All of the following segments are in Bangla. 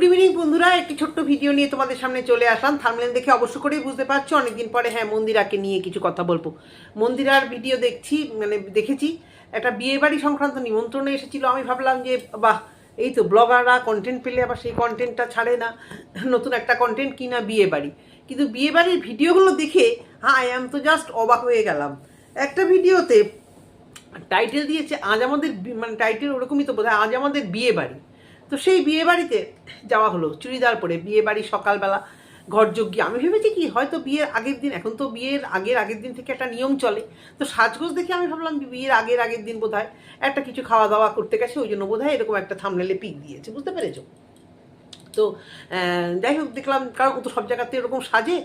গুড ইভিনিং বন্ধুরা। একটি ছোট্ট ভিডিও নিয়ে তোমাদের সামনে চলে আসলাম। থামলেন দেখে অবশ্য করেই বুঝতে পারছ, অনেকদিন পরে হ্যাঁ মন্দিরাকে নিয়ে কিছু কথা বলব। মন্দিরার ভিডিও দেখছি মানে দেখেছি, একটা বিয়ে বাড়ি সংক্রান্ত নিমন্ত্রণে এসেছিল। আমি ভাবলাম যে, বাহ, এই তো ব্লগাররা কন্টেন্ট পেলে আবার সেই কন্টেন্টটা ছাড়ে না, নতুন একটা কন্টেন্ট কিনা বিয়ে বাড়ি। কিন্তু বিয়ে বাড়ির ভিডিওগুলো দেখে হ্যাঁ আই এম তো জাস্ট অবাক হয়ে গেলাম। একটা ভিডিওতে টাইটেল দিয়েছে, আজ আমাদের মানে টাইটেল ওরকমই তো বোধহয়, আজ আমাদের বিয়ে বাড়ি। তো সেই বিয়ে বাড়িতে যাওয়া হলো, চুড়িদার পরে বিয়ে বাড়ি সকালবেলা ঘরযোগ্য আমি ভেবেছি কি, হয়তো বিয়ের আগের দিন, এখন তো বিয়ের আগের আগের দিন থেকে একটা নিয়ম চলে। তো সাজগোজ দেখে আমি ভাবলাম বিয়ের আগের আগের দিন বোধহয় একটা কিছু খাওয়া দাওয়া করতে গেছে, ওই জন্য বোধহয় এরকম একটা থামনেলে পিক দিয়েছে। বুঝতে পেরেছ? তো যাই হোক, দেখলাম, কারণ ও তো সব জায়গাতে এরকম সাজে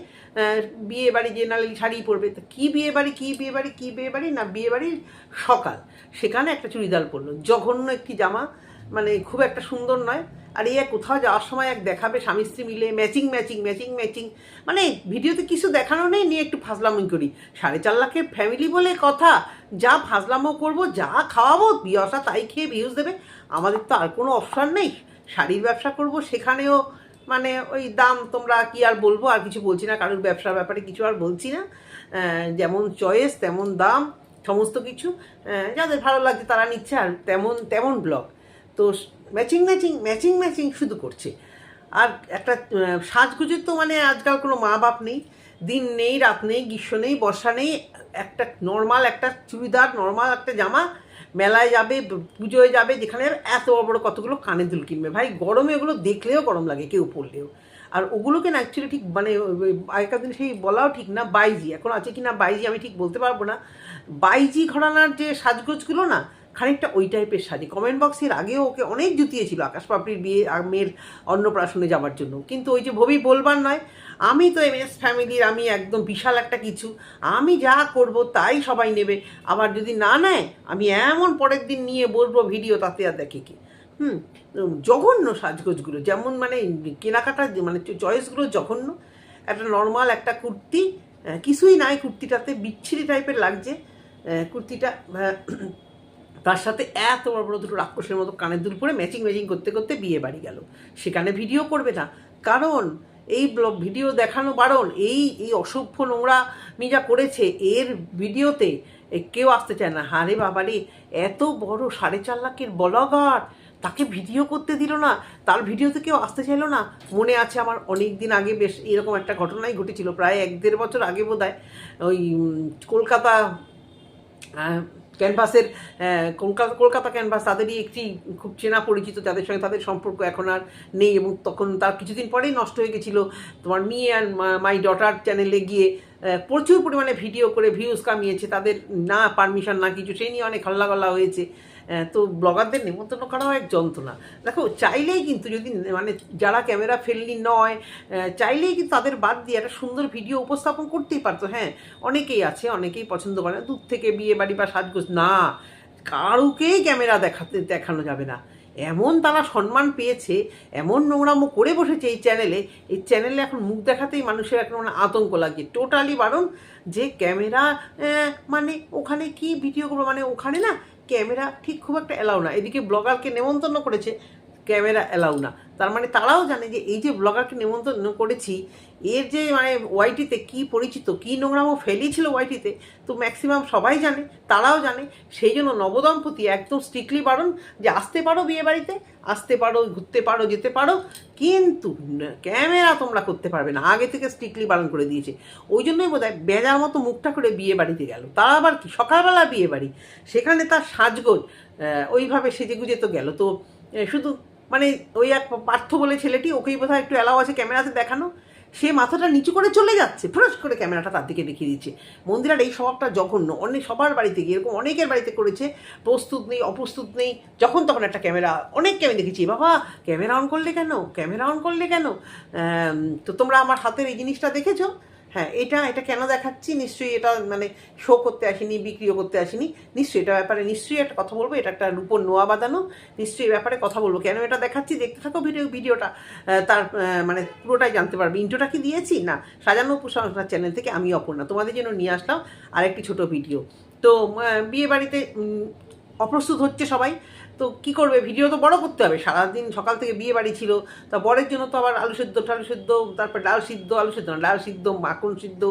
বিয়ে বাড়ি যে নালি শাড়ি পরবে। তো কী বিয়ে বাড়ি কী বিয়ে বাড়ি কী বিয়ে বাড়ি না বিয়ে বাড়ির সকাল? সেখানে একটা চুড়িদার পরলো। জঘন্য একটি জামা মানে খুব একটা সুন্দর নয়। আর এই কোথাও যাওয়ার সময় এক দেখাবে, স্বামী স্ত্রী মিলে ম্যাচিং ম্যাচিং ম্যাচিং ম্যাচিং মানে ভিডিওতে কিছু দেখানো নেই, নিয়ে একটু ফাজলামি করি। সাড়ে চার লাখের ফ্যামিলি বলে কথা, যা ফাজলামো করব, যা খাওয়াবো বিয়সা তাই খেয়ে ভিউজ দেবে। আমাদের তো আর কোনো অপশান নেই। শাড়ির ব্যবসা করব সেখানেও মানে ওই দাম তোমরা কি আর বলব? আর কিছু বলছি না, কারোর ব্যবসার ব্যাপারে কিছু আর বলছি না। যেমন চয়েস তেমন দাম, সমস্ত কিছু। যাদের ভালো লাগছে তারা নিচ্ছে, আর তেমন তেমন ব্লগ তো ম্যাচিং ম্যাচিং ম্যাচিং ম্যাচিং শুধু করছে। আর একটা সাজগুজের তো মানে আজকাল কোনো মা বাপ নেই। দিন নেই, রাত নেই, গ্রীষ্ম নেই, বর্ষা নেই। একটা নর্মাল একটা চুড়িদার নর্মাল একটা জামা মেলায় যাবে পুজোয় যাবে, যেখানে এত বড় বড় কতগুলো কানের দুল কিনবে। ভাই, গরমে ওগুলো দেখলেও গরম লাগে কেউ পড়লেও আর ওগুলোকে না অ্যাকচুয়ালি ঠিক মানে আগেকার দিন সেই বলাও ঠিক না, বাইজি। এখন আছে কি না, বাইজি আমি ঠিক বলতে পারব না। বাইজি ঘরানার যে সাজগোজগুলো না খানিকটা ওই টাইপের শাড়ি। কমেন্ট বক্সের আগেও ওকে অনেক জুতিয়েছিল আকাশ পাপড়ির বিয়ে আর মেয়ের অন্নপ্রাশনে যাওয়ার জন্য। কিন্তু ওই যে ভবি বলবার নয়, আমি তো এম এস ফ্যামিলির আমি একদম বিশাল একটা কিছু। আমি যা করব তাই সবাই নেবে। আবার যদি না নেয়, আমি এমন পরের দিন নিয়ে বলব ভিডিও, তাতে আর দেখে কি? হুম জঘন্য সাজগোজগুলো। যেমন মানে কেনাকাটা মানে চয়েসগুলো জঘন্য। একটা নর্মাল একটা কুর্তি কিছুই নাই কুর্তিটাতে। বিচ্ছিরি টাইপের লাগছে। কুর্তিটা তার সাথে এত বড় বড় দুটো রাক্ষসের মতো কানের দুল পরে ম্যাচিং ম্যাচিং করতে করতে বিয়ে বাড়ি গেল। সেখানে ভিডিও করবে না। কারণ এই ব্লগ ভিডিও দেখানো বারণ, এই এই অসভ্য নোংরা মি যা করেছে, এর ভিডিওতে কেউ আসতে চায় না। হারে বাবারে, এত বড় সাড়ে চার লাখের ব্লগার, তাকে ভিডিও করতে দিল না। তার ভিডিওতে কেউ আসতে চাইলো না। মনে আছে আমার অনেক দিন আগে বেশ এরকম একটা ঘটনাই ঘটেছিল, প্রায় এক দেড় বছর আগে বোধ হয় ওই কলকাতা ক্যানভাসের কলকাতা কলকাতা ক্যানভাস তাদেরই একটি খুব চেনা পরিচিত তাদের সঙ্গে তাদের সম্পর্ক এখন আর নেই এবং তখন তার কিছুদিন পরেই নষ্ট হয়ে গেছিল। তোমার মি অ্যান্ড মাই ডটার চ্যানেলে গিয়ে প্রচুর পরিমাণে ভিডিও করে ভিউজ কামিয়েছে। তাদের না পারমিশন না কিছু সেই নিয়ে অনেক হল্লাগল্লা হয়েছে। তো ব্লগারদের নিমন্ত্রণ করাও এক যন্ত্রণা। দেখো, চাইলেই কিন্তু যদি মানে যারা ক্যামেরা ফেললি নয় চাইলেই কিন্তু তাদের বাদ দিয়ে একটা সুন্দর ভিডিও উপস্থাপন করতেই পারতো। হ্যাঁ অনেকেই আছে, অনেকেই পছন্দ করে দূর থেকে বিয়ে বাড়ি বা সাজগোজ। না, কারুকেই ক্যামেরা দেখাতে, দেখানো যাবে না। এমন তারা সম্মান পেয়েছে, এমন নোংরামো করে বসেছে এই চ্যানেলে এই চ্যানেলে এখন মুখ দেখাতেই মানুষের এখন মানে আতঙ্ক লাগছে টোটালি বারণ, যে ক্যামেরা মানে ওখানে কি ভিডিও করব মানে ওখানে না ক্যামেরা ঠিক খুব একটা অ্যালাউ না। এদিকে ব্লগারকে নেমন্তন্ন করেছে ক্যামেরা অ্যালাউ না। তার মানে তারাও জানে যে এই যে ব্লগারকে নেমন্তন্ন করেছি, এর যে মানে ওয়াইটিতে কি পরিচিত, কি নোংরামো ফেলিয়েছিল ওয়াইটিতে, তো ম্যাক্সিমাম সবাই জানে, তারাও জানে। সেই জন্য নবদম্পতি একদম স্ট্রিক্টলি বারণ যে আসতে পারো বিয়ে বাড়িতে, আসতে পারো, ঘুরতে পারো, যেতে পারো, কিন্তু ক্যামেরা তোমরা করতে পারবে না। আগে থেকে স্ট্রিক্টলি বারণ করে দিয়েছে। ওই জন্যই বোধ হয় বেজার মতো মুখটা করে বিয়ে বাড়িতে গেল। তারা আবার কি? সকালবেলা বিয়ে বাড়ি। সেখানে তার সাজগোজ ওইভাবে সেজে গুজে তো গেল। তো শুধু মানে ওই এক পার্থ বলে ছেলেটি, ওকেই বোধহয় একটু অ্যালাও আছে ক্যামেরাতে দেখানো, সে মাথাটা নিচু করে চলে যাচ্ছে ফ্রস করে ক্যামেরাটা তার দিকে দেখিয়ে দিচ্ছে। মন্দিরার এই স্বভাবটা জঘন্য, অনেক সবার বাড়িতে গিয়ে, এরকম অনেকের বাড়িতে করেছে, প্রস্তুত নেই, অপ্রস্তুত নেই, যখন তখন একটা ক্যামেরা, অনেককে আমি দেখেছি বাবা, ক্যামেরা অন করলে কেন? ক্যামেরা অন করলে কেন? তো তোমরা আমার হাতের এই জিনিসটা দেখেছ? হ্যাঁ এটা এটা কেন দেখাচ্ছি? নিশ্চয়ই এটা মানে শো করতে আসিনি, বিক্রিও করতে আসিনি। নিশ্চয়ই এটা ব্যাপারে নিশ্চয়ই একটা কথা বলব, এটা একটা রূপর নোয়া বাঁধানো। নিশ্চয়ই ব্যাপারে কথা বলব। কেন এটা দেখাচ্ছি? দেখতে থাকো ভিডিও ভিডিওটা তার মানে পুরোটাই জানতে পারবে। ইন্ট্রোটা কি দিয়েছি? না, সাজানো কুসংস্কার চ্যানেল থেকে আমি অপর্ণা। তোমাদের জন্য নিয়ে আসলাম আরেকটি ছোট ভিডিও তো বিয়ে বাড়িতে অপ্রস্তুত হচ্ছে সবাই। তো কি করবে? ভিডিও তো বড় করতে হবে। সারাদিন সকাল থেকে বিয়ে বাড়ি ছিল। তা বরের জন্য তো আবার আলু সিদ্ধ, টালু সিদ্ধ, তারপর ডাল সিদ্ধ, আলু সিদ্ধ না ডাল সিদ্ধ, মাখন সিদ্ধ,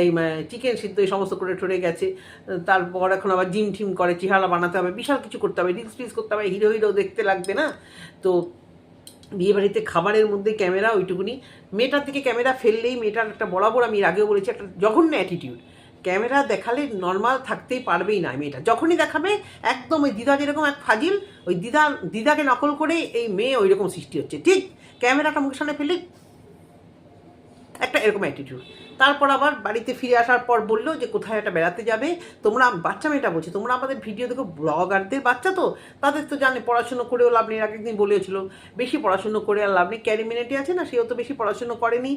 এই চিকেন সিদ্ধ, এই সমস্ত করে ঠরে গেছে। তারপর এখন আবার জিম টিম করে, চেহারা বানাতে হবে, বিশাল কিছু করতে হবে রিলস ফিলস করতে হবে হিরো হিরো দেখতে লাগবে না? তো বিয়ে বাড়িতে খাবারের মধ্যে ক্যামেরা ওইটুকুনি। মেয়েটার থেকে ক্যামেরা ফেললেই মেয়েটার একটা বরাবর আমি আগেও বলেছি, একটা জঘন্য অ্যাটিটিউড ক্যামেরা দেখালে নর্মাল থাকতেই পারবেই না মেয়েটা। যখনই দেখাবে, একদম ওই দিদা যেরকম এক ফাজিল, ওই দিদা, দিদাকে নকল করে এই মেয়ে ওই রকম সৃষ্টি হচ্ছে। ঠিক, ক্যামেরাটা মুখের সামনে ফেলে একটা এরকম অ্যাটিটিউড তারপর আবার বাড়িতে ফিরে আসার পর বলল যে, কোথায় একটা বেড়াতে যাবে? তোমরা বাচ্চা মেয়েটা বলছে, তোমরা আমাদের ভিডিও দেখো, ব্লগারদের বাচ্চা তো? তাদের তো জানে, পড়াশুনো করেও লাভ নেই। আগের দিন বলেছিল, বেশি পড়াশুনো করে আর লাভ নেই। ক্যারিমিনেটি আছে না, সেও তো বেশি পড়াশুনো করেনি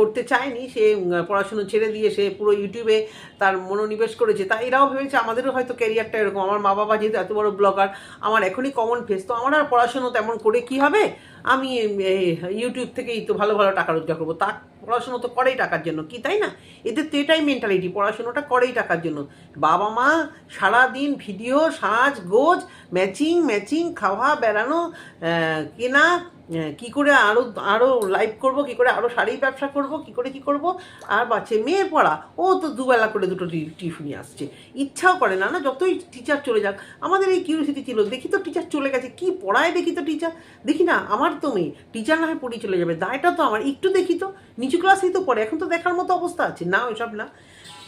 করতে চায়নি। সে পড়াশুনো ছেড়ে দিয়ে সে পুরো ইউটিউবে তার মনোনিবেশ করেছে। তা এরাও ভেবেছে, আমাদেরও হয়তো ক্যারিয়ারটা এরকম। আমার মা বাবা যেহেতু এত বড় ব্লগার, আমার এখনই কমন ফেস তো আমার আর পড়াশুনো তেমন করে কি হবে? আমি ইউটিউব থেকেই তো ভালো ভালো টাকা রোজগার করব। তা পড়াশুনো তো করেই টাকার জন্য, কি তাই না? এদের তো এটাই মেন্টালিটি পড়াশুনোটা করেই টাকার জন্য। বাবা মা সারাদিন ভিডিও সাজ, গোজ ম্যাচিং ম্যাচিং খাওয়া, বেড়ানো কেনা কি করে আরও আরও লাইভ করব, কি করে আরও শাড়ি ব্যবসা করব, কি করে কি করব? আর বাচ্চা মেয়ের পড়া, ও তো দুবেলা করে দুটো টিউশনি আসছে। ইচ্ছাও করে না না, যতই টিচার চলে যাক, আমাদের এই কিউরিসিটি ছিল, দেখি তো টিচার চলে গেছে, কি পড়ায় দেখি তো টিচার দেখি না, আমার তো মেয়ে টিচার না হয় পড়িয়ে চলে যাবে, দায়টা তো আমার, একটু দেখি তো, নিচু ক্লাসেই তো পড়ে, এখন তো দেখার মতো অবস্থা আছে, না ওইসব না।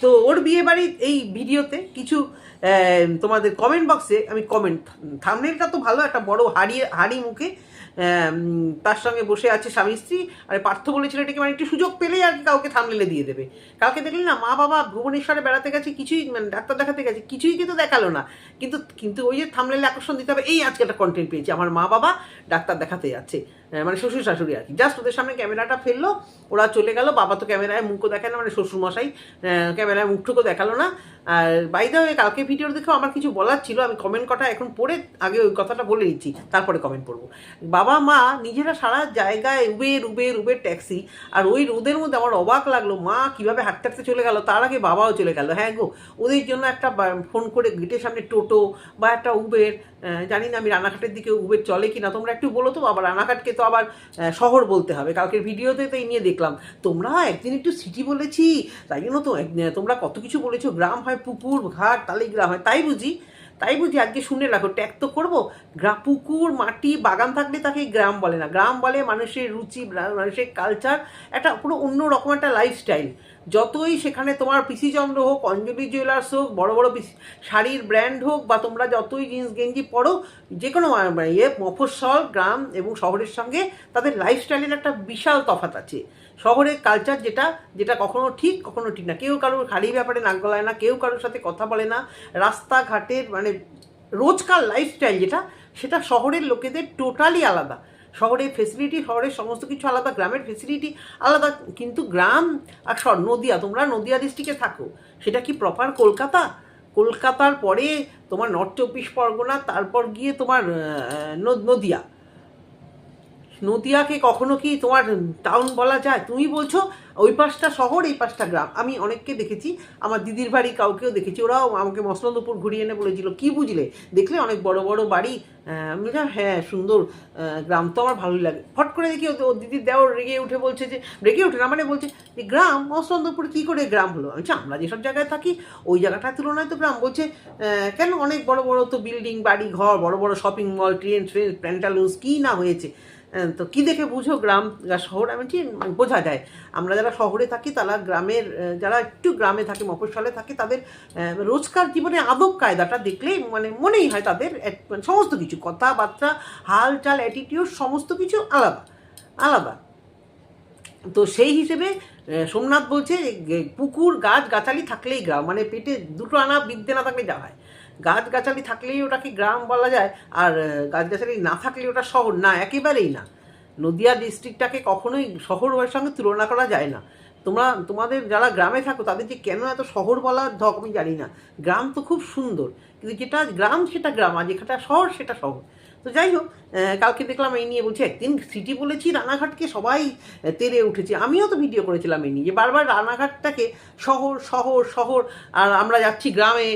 তো ওর বিয়ে বাড়ির এই ভিডিওতে কিছু তোমাদের কমেন্ট বক্সে আমি কমেন্ট থামনেলটা তো ভালো, একটা বড় হাড়ি হাড়ি মুখে তার সঙ্গে বসে আছে স্বামী স্ত্রী, আর পার্থ বলে এটাকে মানে একটু সুযোগ পেলেই আর কাউকে থামলেলে দিয়ে দেবে। কাউকে দেখলেন না, মা বাবা ভুবনেশ্বরে বেড়াতে গেছে, কিছুই মানে ডাক্তার দেখাতে গেছে, কিছুই কিন্তু দেখাল না। কিন্তু কিন্তু ওই যে থামলেলে আকর্ষণ দিতে হবে, এই আজকে একটা কন্টেন্ট পেয়েছি। আমার মা বাবা ডাক্তার দেখাতে যাচ্ছে। মানে শ্বশুর শাশুড়ি আর কি। জাস্ট ওদের সামনে ক্যামেরাটা ফেলল, ওরা চলে গেল, বাবা তো ক্যামেরায় মুখও দেখায় না মানে শ্বশুরমশাই ক্যামেরায় মুখটুকু দেখাল না। আর বাইদা ওই কালকে ভিডিও দেখেও আমার কিছু বলার ছিল, আমি কমেন্ট কটা এখন পড়ে আগে ওই কথাটা বলে নিচ্ছি তারপরে কমেন্ট পড়ব বাবা, মা, নিজেরা সারা জায়গায় উবের উবের উবের ট্যাক্সি, আর ওই রোদের মধ্যে আমার অবাক লাগল, মা কীভাবে হাঁটতে হাঁটতে চলে গেল, তার আগে বাবাও চলে গেল। হ্যাঁ গো, ওদের জন্য একটা ফোন করে গেটের সামনে টোটো বা একটা উবের জানি না আমি রানাঘাটের দিকে উবের চলে কিনা, তোমরা একটু বলো তো, বাবা রানাঘাটকে তো আবার শহর বলতে হবে। কালকের ভিডিওতে তো এই নিয়ে দেখলাম। তোমরা একদিন একটু সিটি বলেছি। তাই জন্য তো তোমরা কত কিছু বলেছ। গ্রাম হয় পুকুর, ঘাট তাহলেই গ্রাম হয়, তাই বুঝি? তাই বুঝি? আজকে শুনে রাখো, ট্যাগ তো করব। গ্রা পুকুর, মাটি, বাগান থাকলে তাকে গ্রাম বলে না। গ্রাম বলে মানুষের রুচি, মানুষের কালচার একটা পুরো অন্য রকম একটা লাইফস্টাইল যতই সেখানে তোমার পিসি চন্দ্র হোক অঞ্জলি জুয়েলার্স হোক, বড় বড় শাড়ির ব্র্যান্ড হোক, বা তোমরা যতই জিন্স গেঞ্জি পরো, যে কোনো ইয়ে মফস্বল, গ্রাম এবং শহরের সঙ্গে তাদের লাইফস্টাইলের একটা বিশাল তফাৎ আছে। শহরের কালচার যেটা যেটা কখনো ঠিক কখনো ঠিক না। কেউ কারোর হাড়ির ব্যাপারে নাক গলায় না, কেউ কারোর সাথে কথা বলে না। রাস্তাঘাটের মানে রোজকার লাইফস্টাইল যেটা, সেটা শহরের লোকেদের টোটালি আলাদা। শহরের ফেসিলিটি শহরের সমস্ত কিছু আলাদা, গ্রামের ফেসিলিটি আলাদা। কিন্তু গ্রাম, আর শহর, নদিয়া, তোমরা নদিয়া ডিস্ট্রিক্টে থাকো, সেটা কি প্রপার কলকাতা? কলকাতার পরে তোমার নর্থ চব্বিশ পরগনা, তারপর গিয়ে তোমার নদিয়া। নদিয়াকে কখনো কি তোমার টাউন বলা যায়? তুমি বলছো ওই পাশটা শহর, এই পাশটা গ্রাম। আমি অনেককে দেখেছি, আমার দিদির বাড়ি কাউকেও দেখেছি। ওরাও আমাকে মসলন্দপুর ঘুরিয়ে এনে বলেছিল, কি বুঝলে? দেখলে অনেক বড় বড় বাড়ি। আমি বললাম হ্যাঁ সুন্দর গ্রাম তো আমার ভালোই লাগে। ফট করে দেখি ও- দিদির দেওয়ার রেগে উঠে বলছে যে, রেগে উঠে না মানে বলছে যে, গ্রাম মসলন্দপুর কী করে গ্রাম হলো? আমি আমরা যেসব জায়গায় থাকি, ওই জায়গাটার তুলনায় তো গ্রাম। বলছে কেন অনেক বড় বড় তো বিল্ডিং বাড়ি ঘর বড় বড় shopping mall train train Pantaloons কী না হয়েছে? তো কি দেখে বুঝো গ্রাম শহর, আমি ঠিক, বোঝা যায়। আমরা যারা শহরে থাকি, তারা গ্রামের যারা একটু গ্রামে থাকে, মফস্বলে থাকে, তাদের রোজকার জীবনে আদব কায়দাটা দেখলেই মানে মনেই হয় তাদের মানে সমস্ত কিছু। কথাবার্তা হাল চাল অ্যাটিটিউড সমস্ত কিছু আলাদা আলাদা। তো সেই হিসেবে সোমনাথ বলছে পুকুর, গাছ, গাছালি থাকলেই গ্রাম মানে পেটে দুটো আনা বিদ্যে না থাকলে যা হয়। গাছ গাছালি থাকলেই ওটাকে গ্রাম বলা যায়? আর গাছগাছালি না থাকলে ওটা শহর? না, একেবারেই না। নদিয়া ডিস্ট্রিক্টটাকে কখনোই শহরের সঙ্গে তুলনা করা যায় না। তোমরা, তোমাদের যারা গ্রামে থাকো, তাদের যে কেন এত শহর বলা ধক আমি জানি না। গ্রাম তো খুব সুন্দর। কিন্তু যেটা গ্রাম, সেটা গ্রাম, আর যেটা শহর, সেটা শহর। তো যাই হোক কালকে দেখলাম এই নিয়ে বলছি, একদিন সিটি বলেছি রানাঘাটকে সবাই তেরে উঠেছে। আমিও তো ভিডিও করেছিলাম এই নিয়ে বারবার রানাঘাটটাকে শহর শহর শহর, আর আমরা যাচ্ছি গ্রামে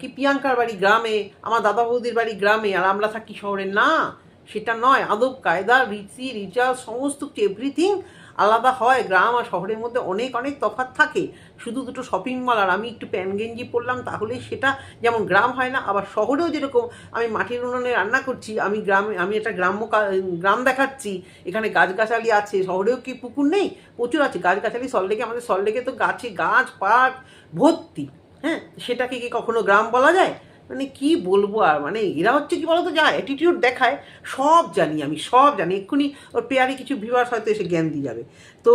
কি প্রিয়াঙ্কার বাড়ি গ্রামে, আমার দাদা বৌদির বাড়ি গ্রামে, আর আমরা থাকি শহরে। না, সেটা নয়, আদব, কায়দা, রীতি, রিচার্জ, সমস্ত এভরিথিং আলাদা হয়, গ্রাম আর শহরের মধ্যে অনেক অনেক তফাৎ থাকে। শুধু দুটো শপিং মল আর আমি একটু প্যান গেঞ্জি পরলাম, তাহলেই সেটা যেমন গ্রাম হয় না, আবার শহরেও যেরকম আমি মাটির উনুনে রান্না করছি, আমি গ্রামে, আমি একটা গ্রাম্য গ্রাম দেখাচ্ছি, এখানে গাছগাছালি আছে, শহরেও কি পুকুর নেই? প্রচুর আছে, গাছগাছালি সল্লেকে আমাদের সল্লেকে তো গাছে, গাছ পাট ভর্তি। হ্যাঁ সেটাকে কি কখনো গ্রাম বলা যায়? মানে কি বলব আর মানে এরা হচ্ছে কি বলতো, যা অ্যাটিটিউড দেখায়, সব জানি আমি, সব জানি। এক্ষুনি ওর পেয়ারে কিছু ভিউয়ার্স হয়তো এসে জ্ঞান দিয়ে যাবে। তো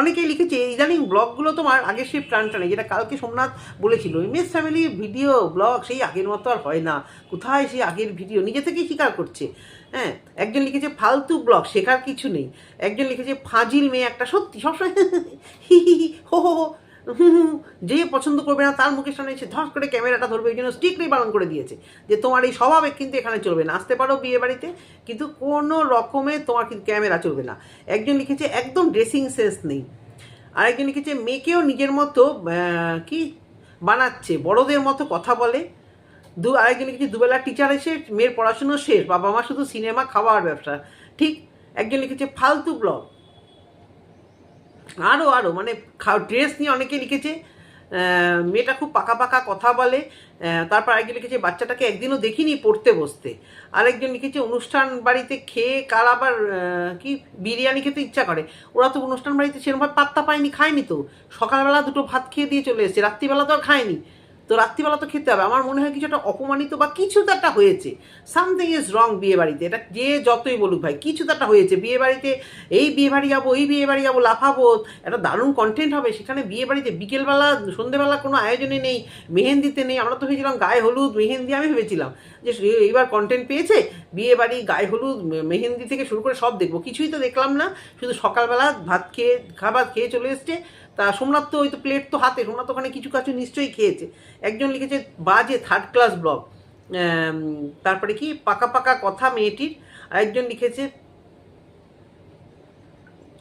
অনেকেই লিখেছে ইদানিং ব্লগগুলো তোমার আগে সে প্রাণ নেই, যেটা কালকে সোমনাথ বলেছিল। মিস ফ্যামিলির ভিডিও ব্লগ সেই আগের মতো আর হয় না। কোথায় সেই আগের ভিডিও নিজে থেকেই স্বীকার করছে। হ্যাঁ একজন লিখেছে, ফালতু ব্লগ শেখার কিছু নেই। একজন লিখেছে, ফাজিল মেয়ে একটা, সত্যি, সবসময় হি হি হি। হো হো যে পছন্দ করবে না তার মুখের সামনে এসে ধস করে ক্যামেরাটা ধরবে, এই জন্য স্ট্রিক্টলি পালন করে দিয়েছে। যে তোমার এই স্বভাবে কিন্তু এখানে চলবে না। আসতে পারো বিয়ে বাড়িতে, কিন্তু কোনো রকমে তোমার কিন্তু ক্যামেরা চলবে না। একজন লিখেছে, একদম ড্রেসিং সেন্স নেই। আরেকজন লিখেছে, মেয়েকেও নিজের মতো কি বানাচ্ছে, বড়দের মতো কথা বলে। দু, আরেকজন লিখেছে, দুবেলা টিচার এসে, মেয়ের পড়াশুনো শেষ বাবা মা শুধু সিনেমা খাওয়ার ব্যবসা। ঠিক, একজন লিখেছে, ফালতু ব্লগ আরও আরও মানে ড্রেস নিয়ে অনেকে লিখেছে মেয়েটা খুব পাকা পাকা কথা বলে তারপর আরেকজন লিখেছে, বাচ্চাটাকে একদিনও দেখিনি পড়তে বসতে। আরেকজন লিখেছে, অনুষ্ঠান বাড়িতে খেয়ে কার আবার কি বিরিয়ানি খেতে ইচ্ছা করে। ওরা তো অনুষ্ঠান বাড়িতে সেরকমভাবে পাত্তা পায়নি, খায়নি তো। সকালবেলা দুটো ভাত খেয়ে দিয়ে চলে এসেছে, রাত্রিবেলা তো আর খায়নি। তো রাত্রিবেলা তো খেতে হবে। আমার মনে হয় কিছু একটা অপমানিত বা কিছু তো একটা হয়েছে। সামথিং ইজ রং বিয়ে বাড়িতে এটা যে যতই বলুক ভাই কিছু তো একটা হয়েছে। বিয়ে বাড়িতে এই বিয়ে বাড়ি যাব, এই বিয়ে বাড়ি যাব, লাফাবো, একটা দারুণ কন্টেন্ট হবে। সেখানে বিয়ে বাড়িতে বিকেলবেলা, সন্ধেবেলা কোনো আয়োজনে নেই, মেহেন্দিতে নেই। আমরা তো ভেবেছিলাম গায়ে হলুদ, মেহেন্দি, আমি ভেবেছিলাম যে এইবার কন্টেন্ট পেয়েছে বিয়ে বাড়ি গায়ে হলুদ মেহেন্দি থেকে শুরু করে সব দেখব। কিছুই তো দেখলাম না। শুধু সকালবেলা ভাত খেয়ে, খাবার খেয়ে চলে এসছে। তা সোমনাথ তো ওই তো প্লেট তো হাতে, সোমনাথ ওখানে কিছু কাছু নিশ্চয়ই খেয়েছে। একজন লিখেছে, বাজে থার্ড ক্লাস ব্লগ তারপরে কি? পাকা পাকা কথা মেয়েটির। আরেকজন লিখেছে,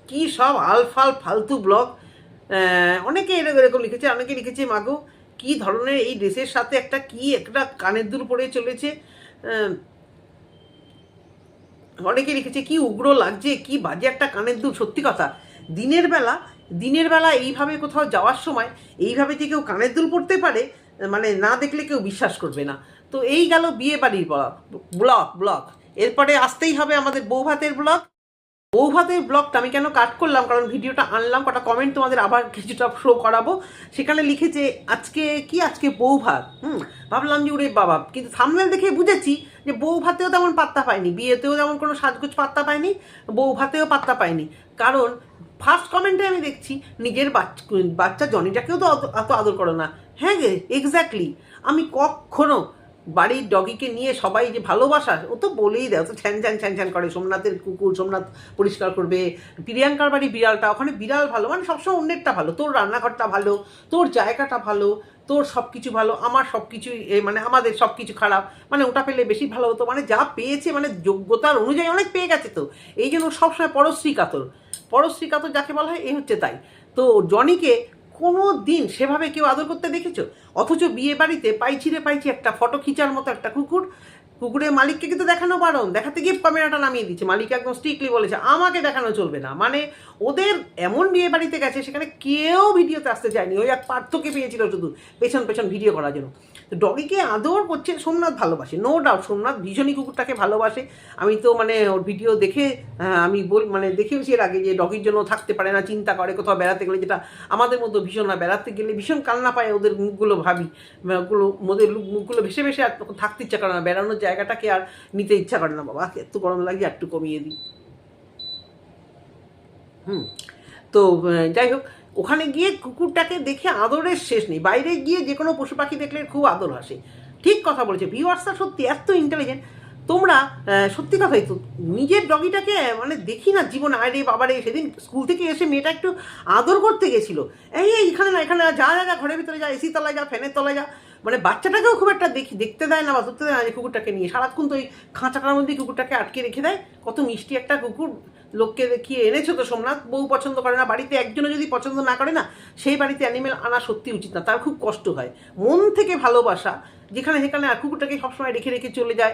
কি সব আলফাল ফালতু ব্লগ অনেকে এরকম এরকম লিখেছে, অনেকে লিখেছে মাগো কি ধরনের এই ড্রেসের সাথে একটা কি একটা কানের দুল পরে চলেছে? অনেকে লিখেছে, কি উগ্র লাগছে, কি বাজে একটা কানের দুল। সত্যি কথা, দিনের বেলা দিনের বেলা এইভাবে কোথাও যাওয়ার সময় এইভাবে যে কেউ কানের দুল পড়তে পারে মানে না দেখলে কেউ বিশ্বাস করবে না। তো এই গেল বিয়ে বাড়ির ব্লগ ব্লগ। এরপরে আসতেই হবে আমাদের বৌভাতের ব্লগ। বৌভাতের ব্লগটা আমি কেন কাট করলাম? কারণ ভিডিওটা আনলাম, কটা কমেন্ট তোমাদের আবার কিছুটা শো করাবো। সেখানে লিখেছে আজকে, কি আজকে বৌভাত? হুম, ভাবলাম যে, ওরে বাবা, কিন্তু সামনে দেখে বুঝেছি যে বউ ভাতেও তেমন পাত্তা পায়নি। বিয়েতেও তেমন কোনো সাজগোজ পাত্তা পায়নি বউ ভাতেও পাত্তা পায়নি। কারণ ফার্স্ট কমেন্টে আমি দেখছি, নিজের বাচ্চা বাচ্চা জনিটাকেও তো অত আদর করো না। হ্যাঁ গে এক্স্যাক্টলি আমি কখনো বাড়ির ডগিকে নিয়ে সবাই যে ভালোবাসা, ও তো বলেই দেয় তো ছ্যান ছ্যান ছ্যান ছ্যান করে, সোমনাথের কুকুর, সোমনাথ পরিষ্কার করবে, প্রিয়াঙ্কার বাড়ি বিড়ালটা, ওখানে বিড়াল ভালো মানে সবসময় অন্যেরটা ভালো, তোর রান্নাঘরটা ভালো, তোর জায়গাটা ভালো, তোর সব কিছু ভালো, আমার সব কিছু মানে আমাদের সব কিছু খারাপ মানে ওটা পেলে বেশি ভালো হতো মানে যা পেয়েছে মানে যোগ্যতার অনুযায়ী অনেক পেয়ে গেছে তো। এই জন্য সবসময় পরশ্রী কাতর। পরশ্রী কাতর যাকে বলা হয় এই হচ্ছে তাই। তো জনিকে কোনো দিন সেভাবে কেউ আদর করতে দেখেছ? অথচ বিয়ে বাড়িতে পাইছিরে পাইছি একটা ফটো খিচার মতো একটা কুকুর। কুকুরের মালিককে কিন্তু দেখানো বারণ। দেখাতে গিয়ে ক্যামেরাটা নামিয়ে দিচ্ছে। মালিক একদম স্ট্রিক্টলি বলেছে, আমাকে দেখানো চলবে না। মানে ওদের এমন বিয়ে বাড়িতে গেছে, সেখানে কেউ ভিডিওতে আসতে চায়নি। ওই এক পার্থকে পেয়েছিল শুধু, পেছন পেছন ভিডিও করার জন্য। তো ডগিকে আদর করছে, সোমনাথ ভালোবাসে নো ডাউট সোমনাথ ভীষণই কুকুরটাকে ভালোবাসে। আমি তো মানে ওর ভিডিও দেখে আমি বল মানে দেখেওছি এর আগে যে ডগির জন্য থাকতে পারে না, চিন্তা করে কোথাও বেড়াতে গেলে, যেটা আমাদের মতো ভীষণ না বেড়াতে গেলে ভীষণ কান্না পায় ওদের মুখগুলো ভাবি ওগুলো ওদের মুখগুলো ভেসে ভেসে আর থাকতে ইচ্ছা করে না, বেড়ানোর জায়গাটাকে আর নিতে ইচ্ছা করে না, বাবা এত গরম লাগছে, একটু কমিয়ে দিই। হুম, তো যাই হোক ওখানে গিয়ে কুকুরটাকে দেখে আদরের শেষ নেই। বাইরে গিয়ে যে কোনো পশু পাখি দেখলে খুব আদর আসে ঠিক কথা বলেছে। ভিউয়ার্সরা সত্যি এত ইন্টেলিজেন্ট তোমরা সত্যি কথাই তো নিজের ডগিটাকে মানে দেখি না জীবন, আরে বাবারে, সেদিন স্কুল থেকে এসে মেয়েটা একটু আদর করতে গেছিল। এই এখানে না, এখানে যা যা যা, ঘরের ভিতরে যা এসি তলায় যা ফ্যানের তলায় যা। মানে বাচ্চাটাকেও খুব একটা দেখি, দেখতে দেয় না বা ধরতে দেয় না যে কুকুরটাকে নিয়ে। সারাক্ষণ তো ওই খাঁচাটার মধ্যে কুকুরটাকে আটকে রেখে দেয়। কত মিষ্টি একটা কুকুর। লোককে দেখিয়ে এনেছো তো সোমনাথ? বউ পছন্দ করে না, বাড়িতে একজনও যদি পছন্দ না করে না, সেই বাড়িতে অ্যানিমেল আনা সত্যি উচিত না, তার খুব কষ্ট হয়। মন থেকে ভালোবাসা, যেখানে সেখানে আর কুকুরটাকে সবসময় রেখে রেখে চলে যায়,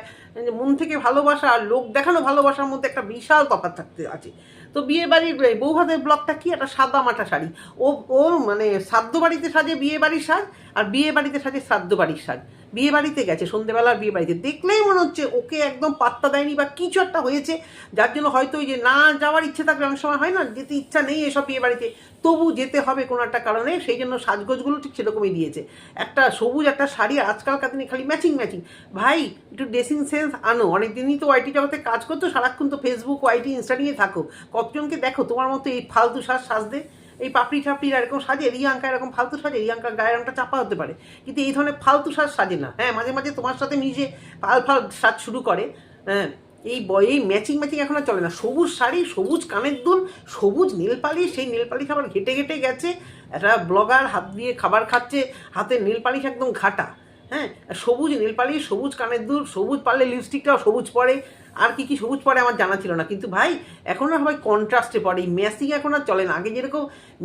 মন থেকে ভালোবাসা আর লোক দেখানো ভালোবাসার মধ্যে একটা বিশাল তফাৎ থাকতে আছে। তো বিয়ে বাড়ির বউ ভাতের ব্লগটা কি? একটা সাদা মাটা শাড়ি। ও ও মানে শ্রাদ্ধ বাড়িতে সাজে বিয়ে বাড়ির সাজ, আর বিয়ে বাড়িতে সাজে শ্রাদ্ধ বাড়ির সাজ। বিয়ে বাড়িতে গেছে, সন্ধেবেলার বিয়ে বাড়িতে দেখলেই মনে হচ্ছে ওকে একদম পাত্তা দেয়নি বা কিছু একটা হয়েছে, যার জন্য হয়তো ওই যে না যাওয়ার ইচ্ছে থাকলে অনেক সময় হয় না, যেতে ইচ্ছা নেই এসব বিয়ে বাড়িতে তবু যেতে হবে কোনো একটা কারণে, সেই জন্য সাজগোজগুলো ঠিক সেরকমই দিয়েছে। একটা সবুজ, একটা শাড়ি আজকালকার দিনে খালি ম্যাচিং ম্যাচিং ভাই, একটু ড্রেসিং সেন্স আনো। অনেক দিনই তো ওয়াইটি জগতে কাজ করতো, সারাক্ষণ তো ফেসবুক ওয়াইটি ইনস্টা নিয়ে থাকো। কতজনকে দেখো, তোমার মতো এই ফালতু সাজ সাজতে? এই পাপড়ি টাপড়ির এরকম সাজে, রিয়াঙ্কা এরকম ফালতু সাজে রিয়াঙ্কা গায়ের রঙটা চাপা হতে পারে। কিন্তু এই ধরনের ফালতু সাজ সাজে না। হ্যাঁ মাঝে মাঝে তোমার সাথে নিজে ফাল ফাল সাজ শুরু করে। হ্যাঁ এই এই ম্যাচিং ম্যাচিং এখন আর চলে না। সবুজ শাড়ি, সবুজ কানের দুল, সবুজ নীলপালিশ সেই নীলপালিশ আবার ঘেটে ঘেটে গেছে। একটা ব্লগার হাত দিয়ে খাবার খাচ্ছে, হাতে নীলপালিশ একদম ঘাটা। হ্যাঁ সবুজ নীলপালিশ সবুজ কানের দুল, সবুজ পারলে লিপস্টিকটাও সবুজ পরে। আর কি কি সবুজ পরে আমার জানা ছিল না। কিন্তু ভাই, এখন আর সবাই কন্ট্রাস্টে পড়ে। এই ম্যাচিং এখন আর চলে না। আগে যেরকম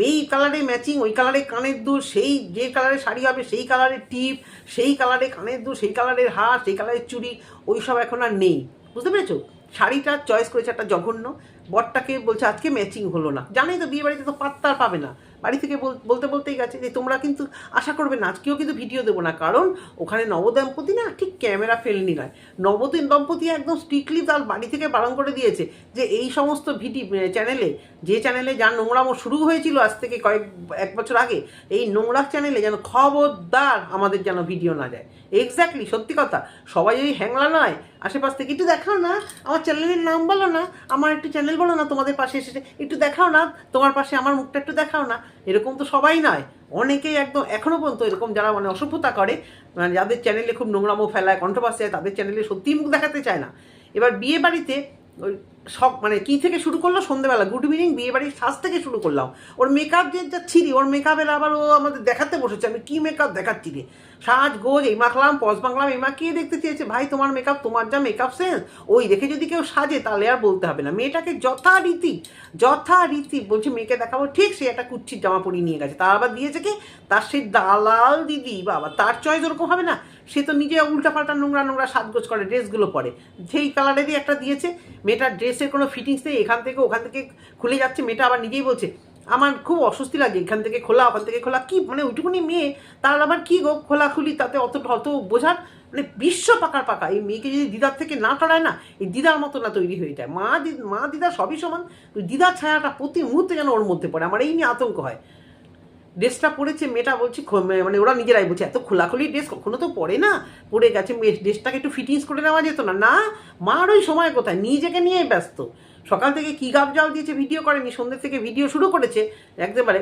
এই কালারে ম্যাচিং ওই কালারে কানের দুল, সেই যে কালারের শাড়ি হবে, সেই কালারের টিপ সেই কালারে কানের দুল, সেই কালারের হার, সেই কালারের চুড়ি, ওই সব এখন আর নেই। বুঝতে পেরেছ? শাড়িটা চয়েস করেছে একটা জঘন্য। বরটাকে বলছে, আজকে ম্যাচিং হলো না। জানেই তো বিয়ে বাড়িতে তো পাত্তা আর পাবে না। বাড়ি থেকে বল- বলতে বলতেই গেছে যে তোমরা কিন্তু আশা করবে না, আজকেও কিন্তু ভিডিও দেবো না। কারণ ওখানে নবদম্পতি না ঠিক ক্যামেরা ফেলনি নয়। নবদিন দম্পতি একদম স্ট্রিক্টলি তার বাড়ি থেকে বারণ করে দিয়েছে যে এই সমস্ত ভিডিও চ্যানেলে যে চ্যানেলে যার নোংরামো শুরু হয়েছিল আজ থেকে কয়েক, এক বছর আগে, এই নোংরা চ্যানেলে যেন খবরদার আমাদের যেন ভিডিও না যায়। এক্স্যাক্টলি সত্যি কথা। সবাই ওই হ্যাংলা নয় আশেপাশ থেকে। একটু দেখাও না, আমার চ্যানেলের নাম বলো না, আমার একটু চ্যানেল বলো না, তোমাদের পাশে এসেছে একটু দেখাও না, তোমার পাশে আমার মুখটা একটু দেখাও না। এরকম তো সবাই নয়। অনেকেই একদম এখনও পর্যন্ত এরকম যারা মানে অসভ্যতা করে মানে যাদের চ্যানেলে খুব নোংরামো ফেলায় কন্ট্রোভার্সি তাদের চ্যানেলে সত্যিই মুখ দেখাতে চায় না। এবার বিয়ে বাড়িতে ওই সব মানে কি থেকে শুরু করল? সন্ধ্যেবেলা গুড ইভিনিং বিয়ে বাড়ির সাজ থেকে শুরু করলাম। ওর মেকআপ যে, যা ছিরি ওর মেকআপের আবার ও আমাদের দেখাতে বসেছে। আমি কি মেকআপ দেখাচ্ছি রে? সাজ, গোজ, এই মাখলাম, পজ মাখলাম, এই মাখিয়ে দেখতে চেয়েছে? ভাই, তোমার মেকআপ তোমার যা মেকআপ সেন্স ওই দেখে যদি কেউ সাজে, তাহলে আর বলতে হবে না। মেয়েটাকে যথারীতি যথারীতি বলছে, মেয়েকে দেখাবো। ঠিক সে একটা কুচ্ছির জামা পরিয়ে নিয়ে গেছে। তার আবার দিয়েছে কি? তার সেই দালাল দিদি, বাবা, তার চয়েস ওরকম হবে না। সে তো নিজে উল্টাপাল্টা নোংরা নোংরা সাজগোজ করে ড্রেসগুলো পরে। যেই কালারেরই একটা দিয়েছে। মেয়েটার ড্রেসের কোনো ফিটিংস নেই, এখান থেকে ওখান থেকে খুলে যাচ্ছে, মেয়েটা আবার নিজেই বলছে, আমার খুব অস্বস্তি লাগে এখান থেকে খোলা, ওখান থেকে খোলা। কি মানে ওইটুকুনি মেয়ে, তার আবার কী গো, খোলাখুলি, তাতে অত অত বোঝার মানে বিশ্ব পাকার পাকা। এই মেয়েকে যদি দিদার থেকে না টড়ায় না, এই দিদার মতো না তৈরি হয়ে যায়। মা মা, দিদা সবই সমান দিদার ছায়াটা প্রতি মুহূর্তে যেন ওর মধ্যে পড়ে। আমার এই নিয়ে আতঙ্ক হয়। ড্রেসটা পরেছে, মেয়েটা বলছে মানে ওরা নিজেরাই বলছে, এত খোলাখুলি ড্রেস, কখনো তো পরে না? পরে গেছে ড্রেসটাকে একটু ফিটিংস করে নেওয়া যেত না। না মার ওই সময় কোথায়? নিজেকে নিয়ে ব্যস্ত। সকাল থেকে কী গাব জাল দিয়েছে ভিডিও করেনি, সন্ধ্যে থেকে ভিডিও শুরু করেছে। একেবারে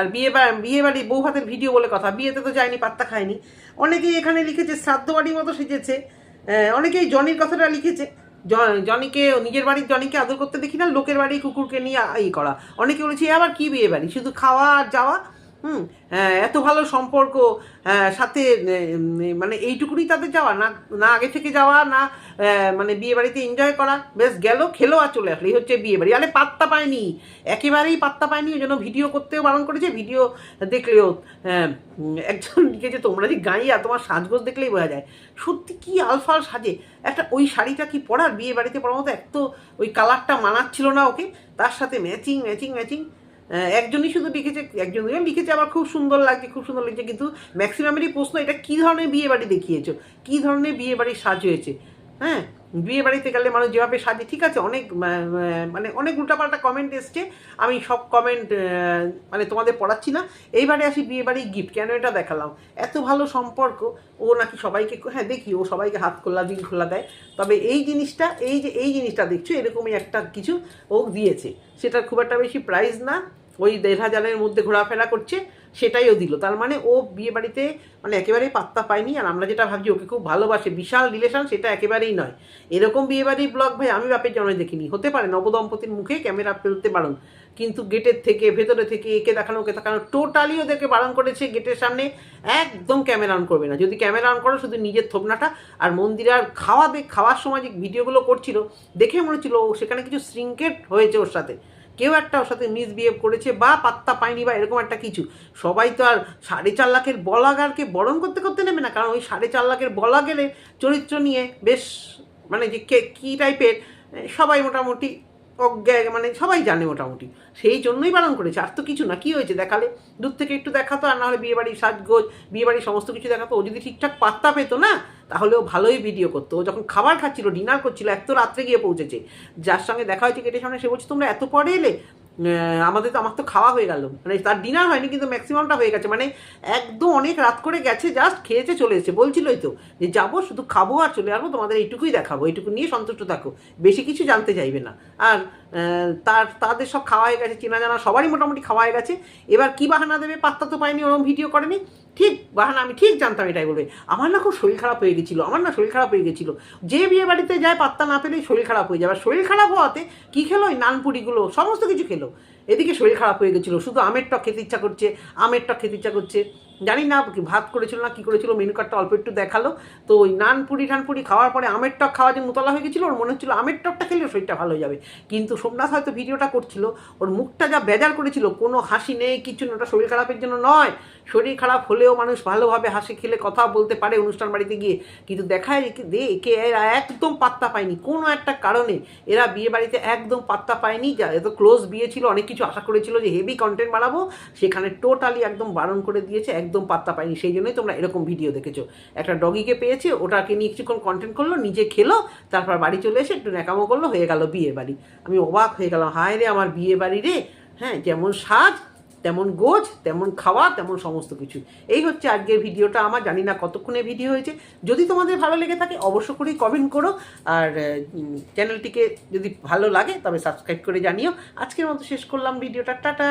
আর বিয়ে বিয়ে বাড়ি বউ হাতের ভিডিও বলে কথা, বিয়েতে তো যায়নি, পাত্তা খায়নি। অনেকেই এখানে লিখেছে, শ্রাদ্ধ বাড়ির মতো সেজেছে। অনেকেই জনির কথাটা লিখেছে। জনিকে, নিজের বাড়ির জনিকে আদর করতে দেখি না, লোকের বাড়ি কুকুরকে নিয়ে ই করা। অনেকে বলেছে আবার কি বিয়ে বাড়ি? শুধু খাওয়া আর যাওয়া? হুম হ্যাঁ, এত ভালো সম্পর্ক হ্যাঁ, সাথে মানে এইটুকুনি তাদের যাওয়া না না আগে থেকে যাওয়া না মানে বিয়ে বাড়িতে এনজয় করা বেশ গেল খেলো আর চলে আসলো এই হচ্ছে বিয়ে বাড়ি আরে পাত্তা পায়নি একেবারেই পাত্তা পায়নি ওই জন্য ভিডিও করতেও বারণ করেছে ভিডিও দেখলেও একজন লিখেছে তোমরা যে গাইয়া তোমার সাজগোজ দেখলেই বোঝা যায়। সত্যি কি আলফাল সাজে একটা ওই শাড়িটা কি পরার? বিয়ে বাড়িতে পরার মতো এক তো ওই কালারটা মানাচ্ছিল না ওকে তার সাথে ম্যাচিং ম্যাচিং ম্যাচিং একজনই শুধু লিখেছে একজন লিখেছে আমার খুব সুন্দর লাগছে, খুব সুন্দর লাগছে। কিন্তু ম্যাক্সিমামেরই প্রশ্ন, এটা কী ধরনের বিয়ে বাড়ি দেখিয়েছো? কী ধরনের বিয়ে বাড়ির সাজ হয়েছে? হ্যাঁ? বিয়ে বাড়িতে গেলে মানুষ যেভাবে সাজে, ঠিক আছে, অনেক মানে অনেক উল্টাপাল্টা কমেন্ট এসছে। আমি সব কমেন্ট মানে তোমাদের পড়াচ্ছি না। এইবারে আসি বিয়ে বাড়ি গিফট কেন এটা দেখালাম? এত ভালো সম্পর্ক, ও নাকি সবাইকে হ্যাঁ দেখি, ও সবাইকে হাত খোলা দিন খোলা দেয়। তবে এই জিনিসটা, এই যে, এই জিনিসটা দেখছ, এরকমই একটা কিছু ও দিয়েছে। সেটা খুব একটা বেশি প্রাইস না। ওই দেড় হাজারের মধ্যে ঘোরাফেরা করছে। সেটাইও দিল। তার মানে ও বিয়ে বাড়িতে মানে একেবারেই পাত্তা পায়নি আর আমরা যেটা ভাবছি, ওকে খুব ভালোবাসে, বিশাল রিলেশন সেটা একেবারেই নয়। এরকম বিয়ে বাড়ির ব্লগ ভাই আমি বাপের জন্মে দেখিনি। হতে পারে নবদম্পতির মুখে ক্যামেরা ফেলতে পারুন কিন্তু গেটের থেকে, ভেতরে থেকে, একে দেখানো, ওকে দেখানো টোটালি ওদেরকে বারণ করেছে গেটের সামনে। একদম ক্যামেরা অন করবে না। যদি ক্যামেরা অন করো, শুধু নিজের থোপনাটা আর মন্দিরার খাওয়া খাওয়ার সময় যে ভিডিওগুলো করছিল, দেখে মনে হচ্ছিল সেখানে কিছু শৃঙ্কেট হয়েছে ওর সাথে। কেউ একটা ওর সাথে মিসবিহেভ করেছে বা পাত্তা পায়নি বা এরকম একটা কিছু। সবাই তো আর সাড়ে চার লাখের বলাগারকে বরণ করতে করতে নেবে না। কারণ ওই সাড়ে চার লাখের বলাগের চরিত্র নিয়ে বেশ মানে যে কে, কী টাইপের সবাই মোটামুটি অজ্ঞা মানে সবাই জানে মোটামুটি। সেই জন্যই বারণ করেছে। আর তো কিছু না, কি হয়েছে দেখালে? দূর থেকে একটু দেখাতো, আর নাহলে বিয়েবাড়ির সাজগোজ, বিয়েবাড়ির সমস্ত কিছু দেখাতো। ও যদি ঠিকঠাক পাত্তা পেতো না তাহলে ও ভালোই ভিডিও করতো। যখন খাবার খাচ্ছিল ডিনার করছিল, এত রাত্রে গিয়ে পৌঁছেছে। যার সঙ্গে দেখা হয়েছে গেটের সামনে, সে বলছে, তোমরা এত পরে এলে? আমাদের তো, আমার তো খাওয়া হয়ে গেল। মানে তার ডিনার হয়নি, কিন্তু ম্যাক্সিমামটা হয়ে গেছে। মানে একদম অনেক রাত করে গেছে জাস্ট খেয়েছে, চলে এসেছে। বলছিলই তো যে, যাব, শুধু খাব আর চলে আসব, তোমাদের এইটুকুই দেখাবো। এইটুকু নিয়ে সন্তুষ্ট থাকো। বেশি কিছু জানতে চাইবে না। আর তার, তাদের সব খাওয়া হয়ে গেছে, চেনা জানা সবারই মোটামুটি খাওয়া হয়ে গেছে। এবার কি বাহানা দেবে পাত্তা তো পায়নি ওরকম ভিডিও করেনি। ঠিক, বাহানা, আমি ঠিক জানতাম এটাই বলবে। আমার না খুব শরীর খারাপ হয়ে গেছিল, আমার না শরীর খারাপ হয়ে গেছিল। যে বিয়ে বাড়িতে যায় পাত্তা না পেলেই শরীর খারাপ হয়ে যায়। আর শরীর খারাপ হওয়াতে কী খেলো ওই নানপুরিগুলো? সমস্ত কিছু খেলো। এদিকে শরীর খারাপ হয়ে গেছিল, শুধু আমের টক খেতে ইচ্ছা করছে আমের টক খেতে ইচ্ছা করছে। জানি না ভাত করেছিল না কি করেছিল মেনু কার্ডটা অল্প একটু দেখাল। তো ওই নান পুরি নানপুরি টানপুরি খাওয়ার পরে আমের টক খাওয়া যে মোতলা হয়ে গেছিল, ওর মনে হচ্ছিল আমের টকটা খেলে শরীরটা ভালো হয়ে যাবে। কিন্তু সোমনাথ হয়তো ভিডিওটা করছিল, ওর মুখটা যা বেজার করেছিল, কোনো হাসি নেই, কিছু নেই, ওটা শরীর খারাপের জন্য নয়। শরীর খারাপ হলেও মানুষ ভালোভাবে হাসি খেলে কথা বলতে পারে অনুষ্ঠান বাড়িতে গিয়ে। কিন্তু দেখায় দে, একে এরা একদম পাত্তা পায়নি, কোনো একটা কারণে। এরা বিয়ে বাড়িতে একদম পাত্তা পায়নি, যা এত ক্লোজ বিয়ে ছিল, অনেক কিছু আশা করেছিল যে হেভি কন্টেন্ট বানাবো। সেখানে টোটালি একদম বারণ করে দিয়েছে একদম পাত্তা পায়নি সেই জন্যই তোমরা এরকম ভিডিও দেখেছ। একটা ডগিকে পেয়েছে, ওটাকে নিয়ে কিছুক্ষণ কন্টেন্ট করল, নিজে খেলো, তারপর বাড়ি চলে এসে একটু ন্যাকামো করল, হয়ে গেল বিয়ে বাড়ি। আমি অবাক হয়ে গেলাম, হায় রে আমার বিয়ে বাড়ি রে। হ্যাঁ যেমন সাজ, তেমন গোছ তেমন খাওয়া, তেমন সমস্ত কিছু এই হচ্ছে আজকের ভিডিওটা আমার, জানি না কতক্ষণে ভিডিও হয়েছে। যদি তোমাদের ভালো লেগে থাকে, অবশ্য করেই কমেন্ট করো। আর চ্যানেলটিকে যদি ভালো লাগে, তবে সাবস্ক্রাইব করে জানিও। আজকের মতো শেষ করলাম ভিডিওটা টাটা!